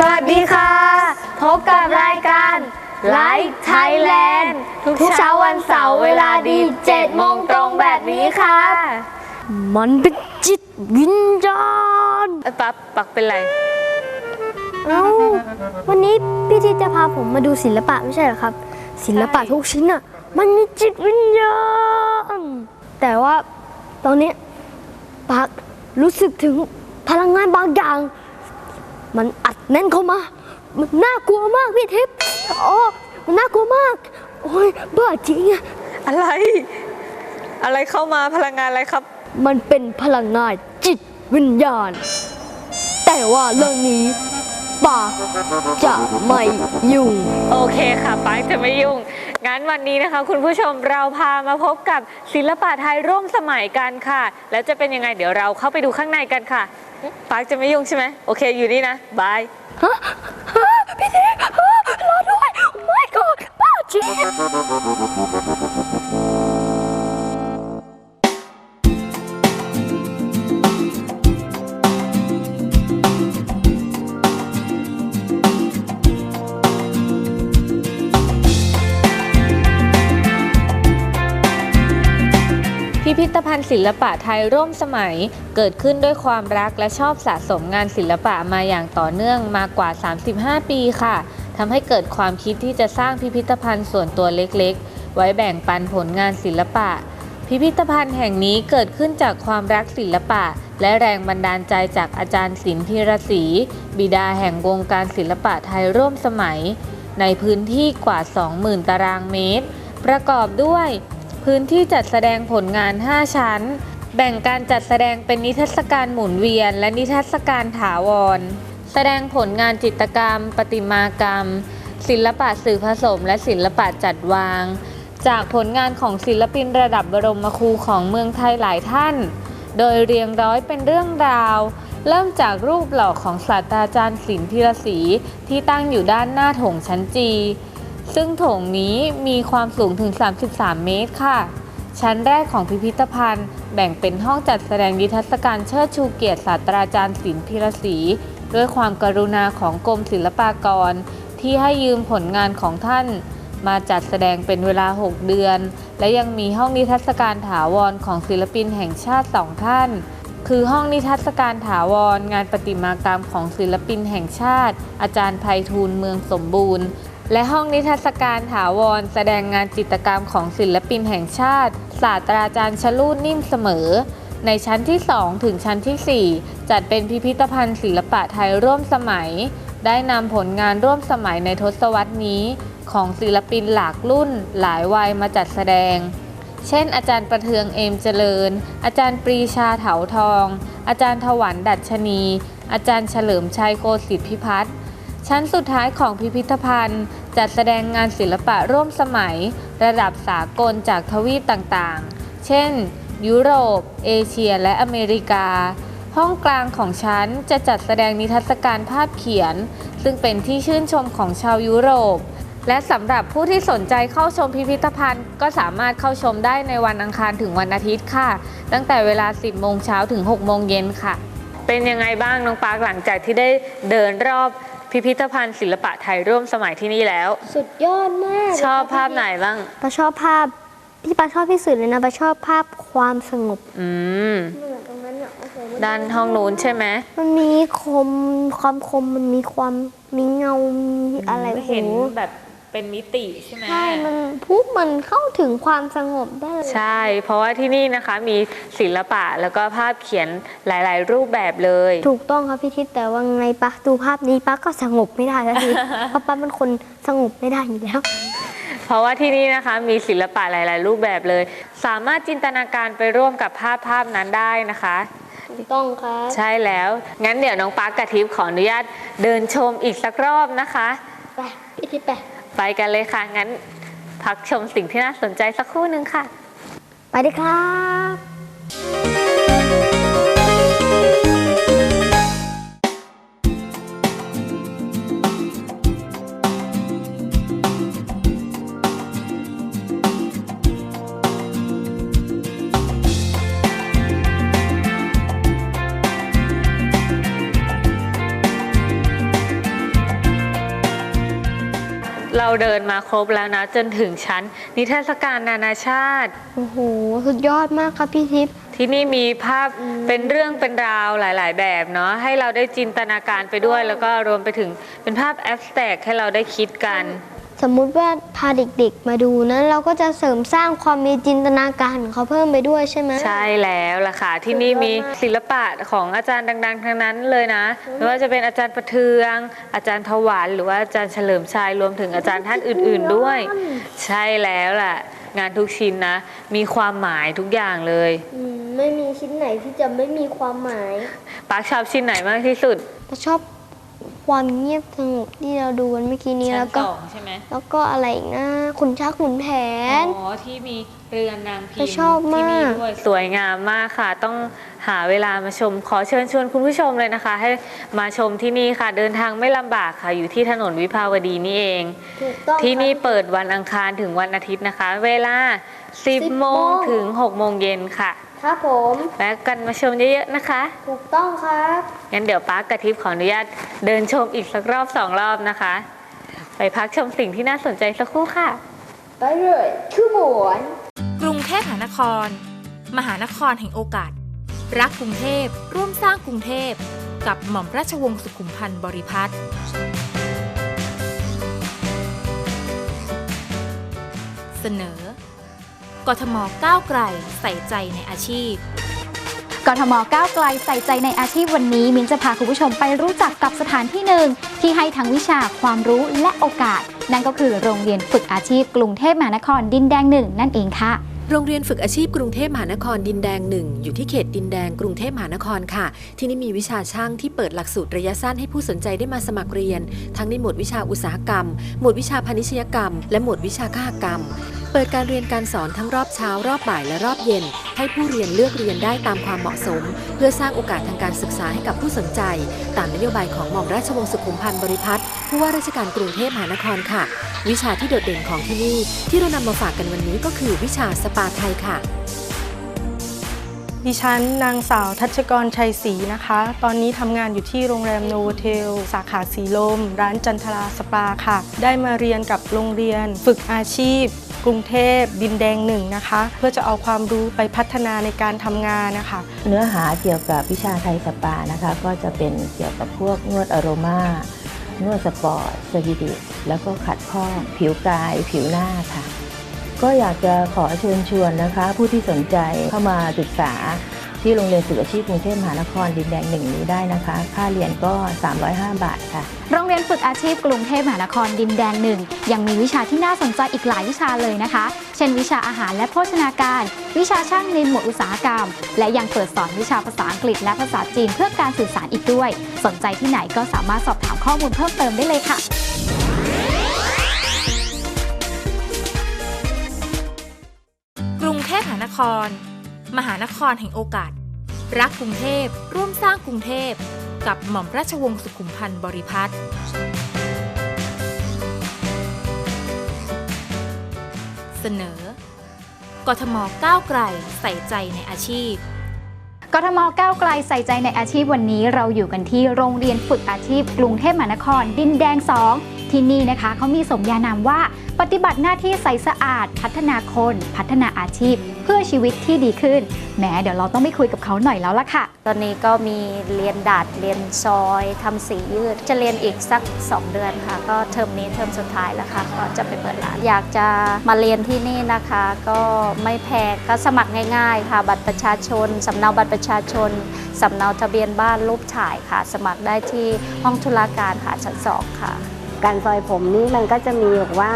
สวัสดีค่ะ พบกับรายการไลฟ์ไทยแลนด์ทุกเช้าวันเสาร์เวลาดี7โมงตรงแบบนี้ค่ะ มันเป็นจิตวิญญาณไอ้ปั๊บปักเป็นไร เอ้าวันนี้พี่ทิศจะพาผมมาดูศิลปะไม่ใช่เหรอครับ ศิลปะทุกชิ้นอะ มันมีจิตวิญญาณ แต่ว่าตอนนี้ปากรู้สึกถึงพลังงานบางอย่าง มันอัดแน่นเข้ามา มันน่ากลัวมากพี่ทิพย์โอ้มันน่ากลัวมาก โอ้ยบ้าจริงอะอะไร อะไรเข้ามาพลังงานอะไรครับ มันเป็นพลังงานจิตวิญญาณ แต่ว่าเรื่องนี้ปากจะไม่ยุ่ง โอเคค่ะปักจะไม่ยุ่ง งั้นวันนี้นะคะ คุณผู้ชมเราพามาพบกับศิลปะไทยร่วมสมัยกันค่ะ แล้วจะเป็นยังไงเดี๋ยวเราเข้าไปดูข้างในกันค่ะปักจะไม่ยุ่งใช่ไหมโอเคอยู่นี่นะบายฮะฮะพี่เทพฮะรอด้วยไม่ก่อนบ้าจ พิพิธภัณฑ์ศิลปะไทยร่วมสมัย เกิดขึ้นด้วยความรักและชอบสะสมงานศิลปะมาอย่างต่อเนื่องมากว่า 35 ปีค่ะทำให้เกิดความคิดที่จะสร้างพิพิธภัณฑ์ส่วนตัวเล็กๆ ไว้แบ่งปันผลงานศิลปะ พิพิธภัณฑ์แห่งนี้เกิดขึ้นจากความรักศิลปะ และแรงบันดาลใจจากอาจารย์ศิลป์พิรศรีบิดาแห่งวงการศิลปะไทยร่วมสมัย ในพื้นที่กว่า 20,000 ตารางเมตร ประกอบด้วย พื้นที่จัดแสดงผลงาน 5 ชั้น แบ่งการจัดแสดงเป็นนิทรรศการหมุนเวียน และนิทรรศการถาวร แสดงผลงานจิตรกรรม ประติมากรรม ศิลปะสื่อผสม และศิลปะจัดวาง จากผลงานของศิลปินระดับบรมครูของเมืองไทยหลายท่าน โดยเรียงร้อยเป็นเรื่องราว เริ่มจากรูปหล่อของศาสตราจารย์ศิลป์พิรศรีที่ตั้งอยู่ด้านหน้าโถงชั้นจี ซึ่งโถงนี้มีความสูงถึง 33 เมตรค่ะ ชั้นแรกของพิพิธภัณฑ์แบ่งเป็นห้องจัดแสดงนิทรรศการเชิดชูเกียรติศาสตราจารย์ศิลป์พิรศรีด้วยความกรุณาของกรมศิลปากร ที่ให้ยืมผลงานของท่าน มาจัดแสดงเป็นเวลา 6 เดือน และยังมีห้องนิทรรศการถาวรของศิลปินแห่งชาติสองท่าน คือห้องนิทรรศการถาวรงานประติมากรรมของศิลปินแห่งชาติ อาจารย์ไพฑูรย์เมืองสมบูรณ์ และห้องนิทรรศการถาวร แสดงงานจิตรกรรมของศิลปินแห่งชาติ ศาสตราจารย์ชลูดนิ่มเสมอ ในชั้นที่ 2 ถึงชั้นทีสี่ 4 จัดเป็นพิพิธภัณฑ์ศิลปะไทยร่วมสมัย ได้นำผลงานร่วมสมัยในทศวรรษนี้ ของศิลปินหลากรุ่น หลายวัยมาจัดแสดง เช่น อาจารย์ประเทืองเอมเจริญ อาจารย์ปรีชาเถาทอง อาจารย์ถวันดัชนี อาจารย์เฉลิมชัยโกสิทธิพิพัฒน์ ชั้นสุดท้ายของพิพิธภัณฑ์ จัดแสดงงานศิลปะร่วมสมัย ระดับสากลจากทวีปต่างๆ เช่น ยุโรป เอเชีย และอเมริกา ห้องกลางของชั้นจะจัดแสดงนิทรรศการภาพเขียน ซึ่งเป็นที่ชื่นชมของชาวยุโรป และสำหรับผู้ที่สนใจเข้าชมพิพิธภัณฑ์ ก็สามารถเข้าชมได้ในวันอังคารถึงวันอาทิตย์ค่ะ ตั้งแต่เวลา 10 โมงเช้าถึง 6 โมงเย็นค่ะ เป็นยังไงบ้างน้องปาร์คหลังจากที่ได้เดินรอบ พิพิธภัณฑ์ศิลปะไทยร่วมสมัยที่นี่แล้ว สุดยอดมากชอบภาพไหนบ้างปาชอบภาพที่ปาชอบที่สุดเลยนะปาชอบภาพความสงบ อืม ตรงนั้นเนี่ยโอ้โหด้านห้องนู้นใช่ไหมมันมีคมความคมมันมีความมีเงามีอะไรโอ้โเห็นแบบ เป็นมิติใช่ไหมใช่มันพูดมันเข้าถึงความสงบได้เลยใช่ เพราะว่าที่นี่นะคะมีศิลปะแล้วก็ภาพเขียนหลาย ๆ รูปแบบเลย ถูกต้องครับพี่ทิศแต่ว่าไงปะดูภาพนี้ปะก็สงบไม่ได้แล้วทีเพราะปะเป็นคนสงบไม่ได้อยู่แล้ว เพราะว่าที่นี่นะคะมีศิลปะหลาย ๆ รูปแบบเลย สามารถจินตนาการไปร่วมกับภาพภาพนั้นได้นะคะถูกต้องครับใช่แล้ว งั้นเดี๋ยวน้องปาร์คกับทิพย์ขออนุญาตเดินชมอีกสักรอบนะคะ ไปพี่ทิพย์ไป ไปกันเลยค่ะ งั้นพักชมสิ่งที่น่าสนใจสักครู่หนึ่งค่ะ ไปเลยครับ เราเดินมาครบแล้วนะ จนถึงชั้น นิทรรศการนานาชาติ โอ้โห สุดยอดมากครับพี่ทิพย์ ที่นี่มีภาพเป็นเรื่องเป็นราวหลาย ๆ แบบเนาะให้เราได้จินตนาการไปด้วย แล้วก็รวมไปถึงเป็นภาพแอบสแต็กให้เราได้คิดกันส มมุติว่าพาเด็กๆมาดูนะเราก็จะเสริมสร้างความมีจินตนาการของเขาเพิ่มไปด้วยใช่ไหม ใช่แล้วล่ะค่ะ ที่นี่มีศิลปะของอาจารย์ดัง ๆ ทั้งนั้นเลยนะไม่ว่าจะเป็นอาจารย์ประเทือง อาจารย์ถวันหรือว่าอาจารย์เฉลิมชัยรวมถึงอาจารย์ท่านอื่น ๆด้วย ใช่แล้วล่ะ งานทุกชิ้นนะ มีความหมายทุกอย่างเลยอืมไม่มีชิ้นไหนที่จะไม่มีความหมายปาร์คชอบชิ้นไหนมากที่สุดเราชอบ ความเงียบสงบที่เราดูกันเมื่อกี้นี้ชั้แล้นวสก็ องใช่ไหมแล้วก็อะไรอีกนะขุนช้างขุนแผน อ๋อที่มีเรือนนางพิมแต่พ์ชอบมาก ที่นี่ด้วย สวยงามมากค่ะ ต้องหาเวลามาชม ขอเชิญชวนคุณผู้ชมเลยนะคะ ให้มาชมที่นี่ค่ะ เดินทางไม่ลำบากค่ะ อยู่ที่ถนนวิภาวดีนี่เอง ถูกต้อง ที่นี่ครับเปิดวันอังคารถึงวันอาทิตย์นะคะ เวลา 10 10โมงโมงถึง 6 โมงเย็นค่ะ ครับผมแวะกันมาชมเยอะๆนะคะ ถูกต้องครับงั้นเดี๋ยวป้าร์คกระทิบขออนุญาตเดินชมอีกสักรอบสองรอบนะคะ ไปพักชมสิ่งที่น่าสนใจสักครู่ค่ะ ไปเลยคือหมวน กรุงเทพมหานคร มหานครแห่งโอกาส รักกรุงเทพร่วมสร้างกรุงเทพกับหม่อมราชวงศ์สุขุมพันธ์บริพัตรเสนอ กทมก้าวไกลใส่ใจในอาชีพกทมก้าวไกลใส่ใจในอาชีพวันนี้ มินจะพาคุณผู้ชมไปรู้จักกับสถานที่หนึ่งที่ให้ทั้งวิชาความรู้และโอกาส นั่นก็คือโรงเรียนฝึกอาชีพกรุงเทพมหานครดินแดงหนึ่งนั่นเองค่ะโรงเรียนฝึกอาชีพกรุงเทพมหานครดินแดงหนึ่งอยู่ที่เขตดินแดงกรุงเทพมหานครค่ะ ที่นี่มีวิชาช่างที่เปิดหลักสูตรระยะสั้นให้ผู้สนใจได้มาสมัครเรียน ทั้งในหมวดวิชาอุตสาหกรรม หมวดวิชาพาณิชยกรรม และหมวดวิชาคหกรรม เปิดการเรียนการสอนทั้งรอบเช้า รอบบ่ายและรอบเย็น ให้ผู้เรียนเลือกเรียนได้ตามความเหมาะสม เพื่อสร้างโอกาสทางการศึกษาให้กับผู้สนใจ ตามนโยบายของหม่อมราชวงศ์สุขุมพันธ์บริพัตรผู้ว่าราชการกรุงเทพมหานครค่ะ วิชาที่โดดเด่นของที่นี่ที่เรานำมาฝากกันวันนี้ก็คือวิชาสปาไทยค่ะ ดิฉันนางสาวทัชกรชัยศรีนะคะ ตอนนี้ทำงานอยู่ที่โรงแรมโนโวเทล สาขาสีลม ร้านจันทราสปาค่ะ ได้มาเรียนกับโรงเรียน ฝึกอาชีพ กรุงเทพดินแดงหนึ่งนะคะ เพื่อจะเอาความรู้ไปพัฒนาในการทำงานนะคะ เนื้อหาเกี่ยวกับวิชาไทยสปานะคะ ก็จะเป็นเกี่ยวกับพวกนวดอโรมานวดสปอร์ตสวีดิชแล้วก็ขัดข้องผิวกาย ผิวหน้าค่ะ ก็อยากจะขอเชิญชวนนะคะ ผู้ที่สนใจเข้ามาศึกษาที่โรงเรียนฝึกอาชีพกรุงเทพมหานครดินแดงหนึ่งนี้ได้นะคะ ค่าเรียนก็ 305 บาทค่ะ โรงเรียนฝึกอาชีพกรุงเทพมหานครดินแดงหนึ่งยังมีวิชาที่น่าสนใจอีกหลายวิชาเลยนะคะ เช่น วิชาอาหารและโภชนาการ วิชาช่างในหมวดอุตสาหกรรม และยังเปิดสอนวิชาภาษาอังกฤษและภาษาจีนเพื่อการสื่อสารอีกด้วย สนใจที่ไหนก็สามารถสอบถามข้อมูลเพิ่มเติมได้เลยค่ะ คร มหานครแห่งโอกาส รักกรุงเทพ ร่วมสร้างกรุงเทพ กับหม่อมราชวงศ์สุขุมพันธ์บริพัตรเสนอกทมก้าวไกลใส่ใจในอาชีพกทมก้าวไกลใส่ใจในอาชีพวันนี้เราอยู่กันที่โรงเรียนฝึกอาชีพกรุงเทพมหานครดินแดง 2 ที่นี่นะคะเขามีสมญานามว่า ปฏิบัติหน้าที่ใสสะอาด พัฒนาคน พัฒนาอาชีพ เพื่อชีวิตที่ดีขึ้นแหมเดี๋ยวเราต้องไปคุยกับเขาหน่อยแล้วล่ะค่ะ ตอนนี้ก็มีเรียนดัดเรียนซอยทำสียืด จะเรียนอีกสัก 2 เดือนค่ะ ก็เทอมนี้เทอมสุดท้ายแล้วค่ะ ก็จะไปเปิดร้าน อยากจะมาเรียนที่นี่นะคะ ก็ไม่แพงก็สมัครง่ายๆ ค่ะ บัตรประชาชนสำเนาบัตรประชาชนสำเนาทะเบียนบ้านรูปถ่ายค่ะ สมัครได้ที่ห้องธุรการค่ะชั้นสองค่ะ การซอยผมนี่มันก็จะมีบอกว่า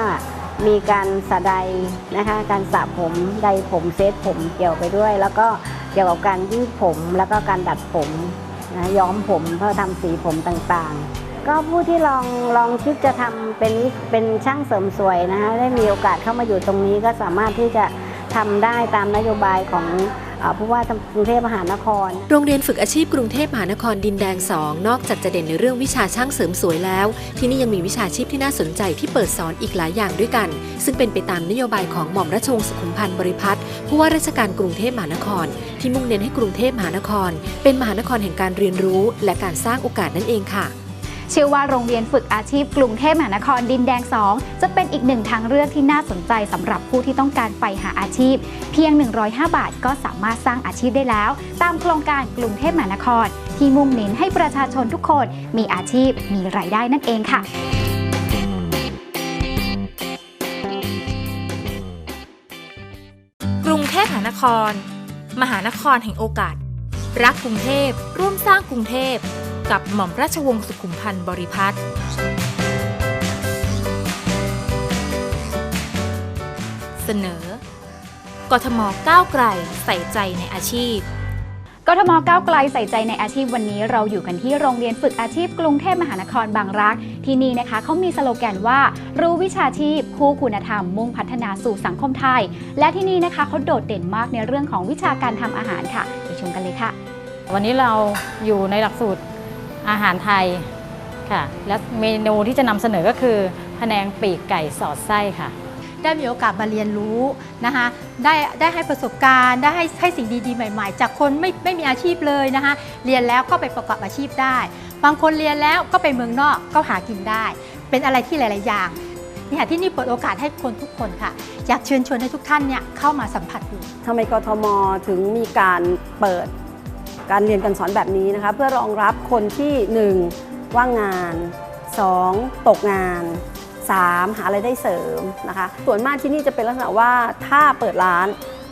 มีการสะใดนะคะ การสระผมใดผมเซตผมเกี่ยวไปด้วย แล้วก็เกี่ยวกับการยืดผมแล้วก็การดัดผมนะย้อมผมเพื่อทำสีผมต่างๆ ก็ผู้ที่ลองลองคิดจะทำเป็นเป็นช่างเสริมสวยนะคะได้มีโอกาสเข้ามาอยู่ตรงนี้ก็สามารถที่จะทำได้ตามนโยบายของ ผู้ว่ากรุงเทพมหานคร โรงเรียนฝึกอาชีพกรุงเทพมหานครดินแดง 2 นอกจากจะเด่นในเรื่องวิชาช่างเสริมสวยแล้ว ที่นี่ยังมีวิชาชีพที่น่าสนใจที่เปิดสอนอีกหลายอย่างด้วยกัน ซึ่งเป็นไปตามนโยบายของหม่อมราชวงศ์สุขุมพันธ์บริพัตรผู้ว่าราชการกรุงเทพมหานคร ที่มุ่งเน้นให้กรุงเทพมหานคร เป็นมหานครแห่งการเรียนรู้ และการสร้างโอกาสนั่นเองค่ะ เชื่อว่าโรงเรียนฝึกอาชีพกรุงเทพมหานครดินแดง 2 จะเป็นอีกหนึ่งทางเลือกที่น่าสนใจสำหรับผู้ที่ต้องการไปหาอาชีพ เพียง 105 บาทก็สามารถสร้างอาชีพได้แล้ว ตามโครงการกรุงเทพมหานคร ที่มุ่งเน้นให้ประชาชนทุกคนมีอาชีพมีรายได้นั่นเองค่ะกรุงเทพมหานคร มหานครแห่งโอกาส รักกรุงเทพร่วมสร้างกรุงเทพ กับหม่อมราชวงศ์สุขุมพันธ์บริพัตรเสนอกทมก้าวไกลใส่ใจในอาชีพกทมก้าวไกลใส่ใจในอาชีพวันนี้เราอยู่กันที่โรงเรียนฝึกอาชีพกรุงเทพมหานครบางรัก ที่นี่นะคะเขามีสโลแกนว่า รู้วิชาชีพ คู่คุณธรรม มุ่งพัฒนาสู่สังคมไทย และที่นี่นะคะเขาโดดเด่นมากในเรื่องของวิชาการทำอาหารค่ะไปชมกันเลยค่ะ วันนี้เราอยู่ในหลักสูตร อาหารไทยค่ะ และเมนูที่จะนำเสนอก็คือพะแนงปีกไก่สอดไส้ค่ะ ได้มีโอกาสมาเรียนรู้นะคะ ได้ได้ให้ประสบการณ์ได้ให้ให้สิ่งดีๆใหม่ ๆ จากคนไม่ไม่มีอาชีพเลยนะคะ เรียนแล้วก็ไปประกอบอาชีพได้ บางคนเรียนแล้วก็ไปเมืองนอกก็หากินได้ เป็นอะไรที่หลาย ๆ อย่างนี่ค่ะที่นี่เปิดโอกาสให้คนทุกคนค่ะ อยากเชิญชวนให้ทุกท่านเนี่ยเข้ามาสัมผัสดูทำไมกทมถึงมีการเปิด การเรียนการสอนแบบนี้นะคะเพื่อรองรับคนที่ 1. ว่างงาน 2. ตกงาน 3. หาอะไรได้เสริมนะคะส่วนมากที่นี่จะเป็นลักษณะว่าถ้าเปิดร้าน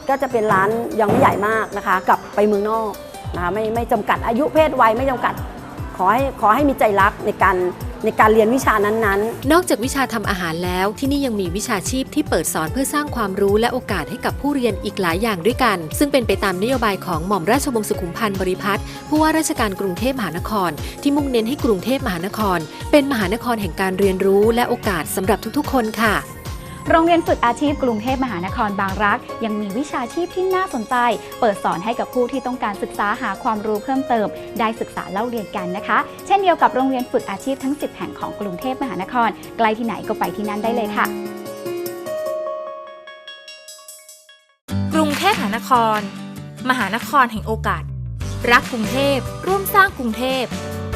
ก็จะเป็นร้านยังไม่ใหญ่มากนะคะกลับไปเมืองนอกนะคะไม่ไม่จำกัดอายุเพศวัยไม่จำกัดขอให้ขอให้มีใจรักในการ ในการเรียนวิชานั้นๆ นอกจากวิชาทำอาหารแล้วที่นี่ยังมีวิชาชีพที่เปิดสอนเพื่อสร้างความรู้และโอกาสให้กับผู้เรียนอีกหลายอย่างด้วยกัน ซึ่งเป็นไปตามนโยบายของหม่อมราชวงศ์สุขุมพันธ์บริพัตรผู้ว่าราชการกรุงเทพมหานคร ที่มุ่งเน้นให้กรุงเทพมหานคร เป็นมหานครแห่งการเรียนรู้และโอกาสสำหรับทุกๆ คนค่ะ โรงเรียนฝึกอาชีพกรุงเทพมหานครบางรัก ยังมีวิชาชีพที่น่าสนใจ เปิดสอนให้กับผู้ที่ต้องการศึกษาหาความรู้เพิ่มเติม ได้ศึกษาเล่าเรียนกันนะคะ เช่นเดียวกับโรงเรียนฝึกอาชีพทั้ง 10 แห่งของกรุงเทพมหานครใกล้ที่ไหนก็ไปที่นั่นได้เลยค่ะ กรุงเทพมหานคร มหานครแห่งโอกาส รักกรุงเทพร่วมสร้างกรุงเทพ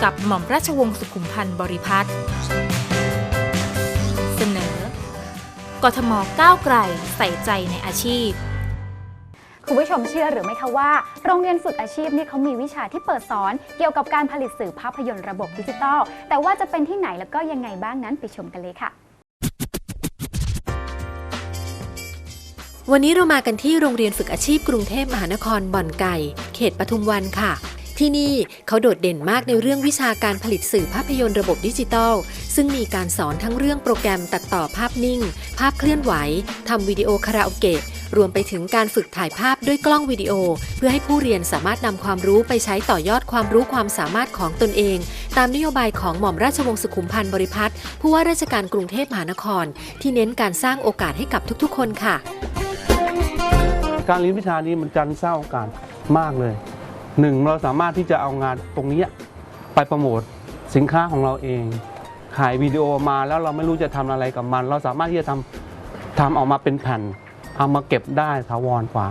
กับหม่อมราชวงศ์สุขุมพันธ์บริพัตร กทมก้าวไกลใส่ใจในอาชีพ คุณผู้ชมเชื่อหรือไม่คะว่า โรงเรียนฝึกอาชีพนี่เขามีวิชาที่เปิดสอน เกี่ยวกับการผลิตสื่อภาพยนตร์ระบบดิจิทัลแต่ว่าจะเป็นที่ไหนแล้วก็ยังไงบ้างนั้นไปชมกันเลยค่ะ วันนี้เรามากันที่โรงเรียนฝึกอาชีพกรุงเทพมหานครบ่อนไก่ เขตปทุมวันค่ะ ที่นี่เขาโดดเด่นมากในเรื่องวิชาการผลิตสื่อภาพยนตร์ระบบดิจิตอล ซึ่งมีการสอนทั้งเรื่องโปรแกรมตัดต่อภาพนิ่ง ภาพเคลื่อนไหวทำวิดีโอคาราโอเกะรวมไปถึงการฝึกถ่ายภาพด้วยกล้องวิดีโอ เพื่อให้ผู้เรียนสามารถนำความรู้ไปใช้ต่อยอดความรู้ความสามารถของตนเอง ตามนโยบายของหม่อมราชวงศ์สุขุมพันธ์บริพัตรผู้ว่าราชการกรุงเทพมหานคร ที่เน้นการสร้างโอกาสให้กับทุกๆ คนค่ะ การเรียนวิชานี้มันจันเศร้าการมากเลย หนึ่งเราสามารถที่จะเอางานตรงนี้ไปโปรโมทสินค้าของเราเองขายวิดีโอมาแล้วเราไม่รู้จะทำอะไรกับมัน เราสามารถที่จะทำทำออกมาเป็นแผ่น เอามาเก็บได้ถาวรกว่า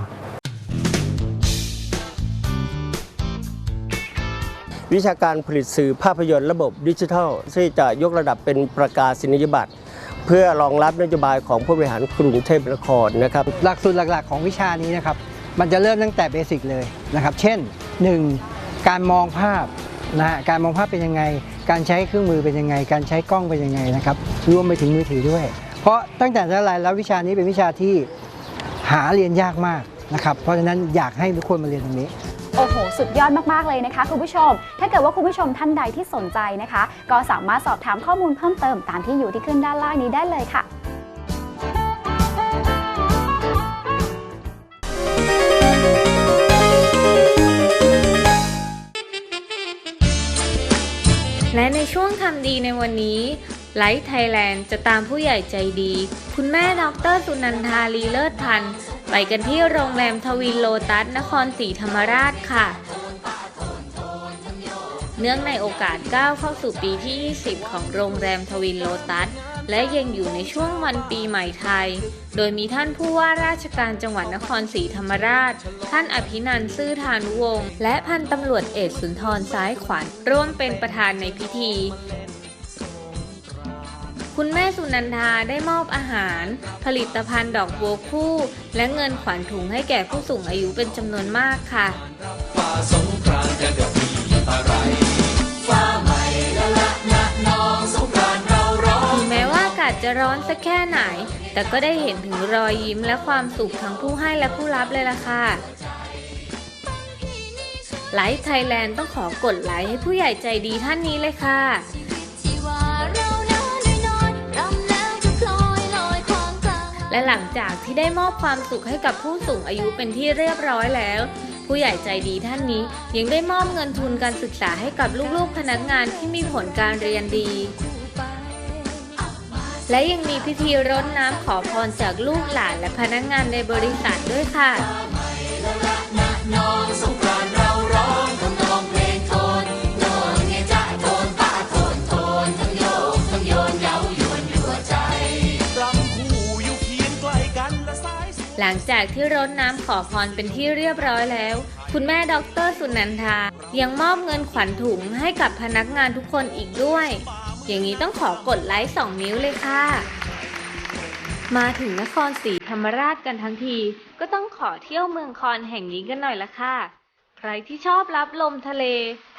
วิชาการผลิตสื่อภาพยนตร์ระบบดิจิทัลที่จะยกระดับเป็นประกาศนียบัตรเพื่อรองรับนโยบายของผู้บริหารกรุงเทพมหานครนะครับหลักสูตรหลักๆ ของวิชานี้นะครับมันจะเริ่มตั้งแต่เบสิกเลยนะครับ เช่น 1. การมองภาพนะฮะการมองภาพเป็นยังไง การใช้เครื่องมือเป็นยังไง การใช้กล้องเป็นยังไงนะครับรวมไปถึงมือถือด้วย เพราะตั้งแต่แต่ไรแล้ววิชานี้เป็นวิชาที่หาเรียนยากมากนะครับเพราะฉะนั้นอยากให้ทุกคนมาเรียนตรงนี้โอ้โห สุดยอดมาก ๆ เลยนะคะ คุณผู้ชม ถ้าเกิดว่าคุณผู้ชมท่านใดที่สนใจนะคะ ก็สามารถสอบถามข้อมูลเพิ่มเติมตามที่อยู่ที่ขึ้นด้านล่างนี้ได้เลยค่ะ และในช่วงทำดีในวันนี้ไลท์ไทยแลนด์จะตามผู้ใหญ่ใจดี คุณแม่ดรสุนันทาลีเลิศพันธ์ไปกันที่โรงแรมทวินโลตัสนครศรีธรรมราชค่ะ เนื่องในโอกาสก้าวเข้าสู่ปีที่ 20 ของโรงแรมทวินโลตัส และยังอยู่ในช่วงวันปีใหม่ไทย โดยมีท่านผู้ว่าราชการจังหวัดนครศรีธรรมราช ท่านอภินันท์ซื่อทานุวงศ์ และพันตำรวจเอกสุนทรซ้ายขวัญร่วมเป็นประธานในพิธี คุณแม่สุนันทาได้มอบอาหาร ผลิตภัณฑ์ดอกบัวคู่ และเงินขวัญถุงให้แก่ผู้สูงอายุเป็นจำนวนมากค่ะ จะร้อนสักแค่ไหน แต่ก็ได้เห็นถึงรอยยิ้มและความสุขทั้งผู้ให้และผู้รับเลยล่ะค่ะไลฟ์ไทยแลนด์ต้องขอกดไลค์ให้ผู้ใหญ่ใจดีท่านนี้เลยค่ะและหลังจากที่ได้มอบความสุขให้กับผู้สูงอายุเป็นที่เรียบร้อยแล้ว ผู้ใหญ่ใจดีท่านนี้ยังได้มอบเงินทุนการศึกษาให้กับลูกๆพนักงานที่มีผลการเรียนดี และยังมีพิธีรดน้ำขอพรจากลูกหลานและพนักงานในบริษัทด้วยค่ะหลังจากที่รดน้ำขอพรเป็นที่เรียบร้อยแล้ว คุณแม่ดรสุนันทา ยังมอบเงินขวัญถุงให้กับพนักงานทุกคนอีกด้วย อย่างนี้ต้องขอกดไลค์2นิ้วเลยค่ะ มาถึงนครศรีธรรมราชกันทั้งที ก็ต้องขอเที่ยวเมืองคอนแห่งนี้กันหน่อยละค่ะ ใครที่ชอบรับลมทะเล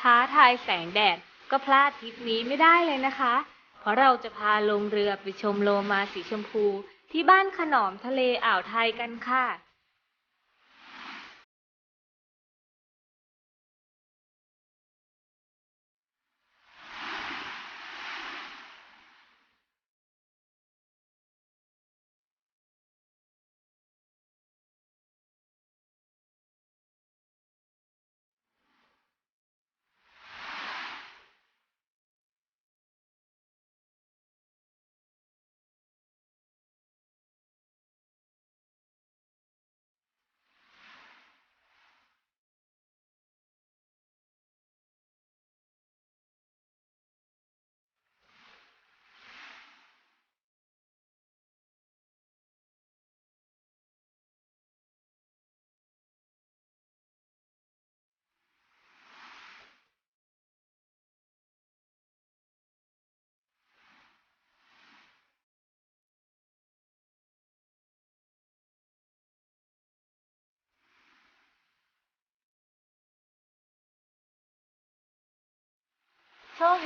ท้าทายแสงแดด ก็พลาดทริปนี้ไม่ได้เลยนะคะ เพราะเราจะพาลงเรือไปชมโลมาสีชมพู ที่บ้านขนอมทะเลอ่าวไทยกันค่ะ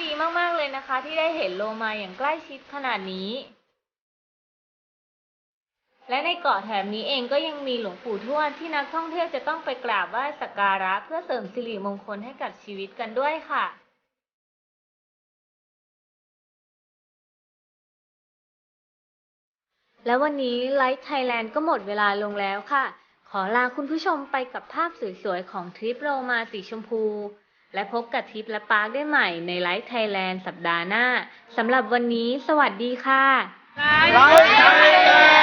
ดีมาก ๆ เลยนะคะ ที่ได้เห็นโลมาอย่างใกล้ชิดขนาดนี้ และในเกาะแถบนี้เองก็ยังมีหลวงปู่ทวดที่นักท่องเที่ยวจะต้องไปกราบไหว้สักการะเพื่อเสริมสิริมงคลให้กับชีวิตกันด้วยค่ะและวันนี้ไลฟ์ไทยแลนด์ก็หมดเวลาลงแล้วค่ะ ขอลาคุณผู้ชมไปกับภาพสวยๆ ของทริปโรมาสีชมพู และพบกับทิปและปาร์คได้ใหม่ในไลฟ์ไทยแลนด์สัปดาห์หน้า สำหรับวันนี้ สวัสดีค่ะ ไลฟ์ไทยแลนด์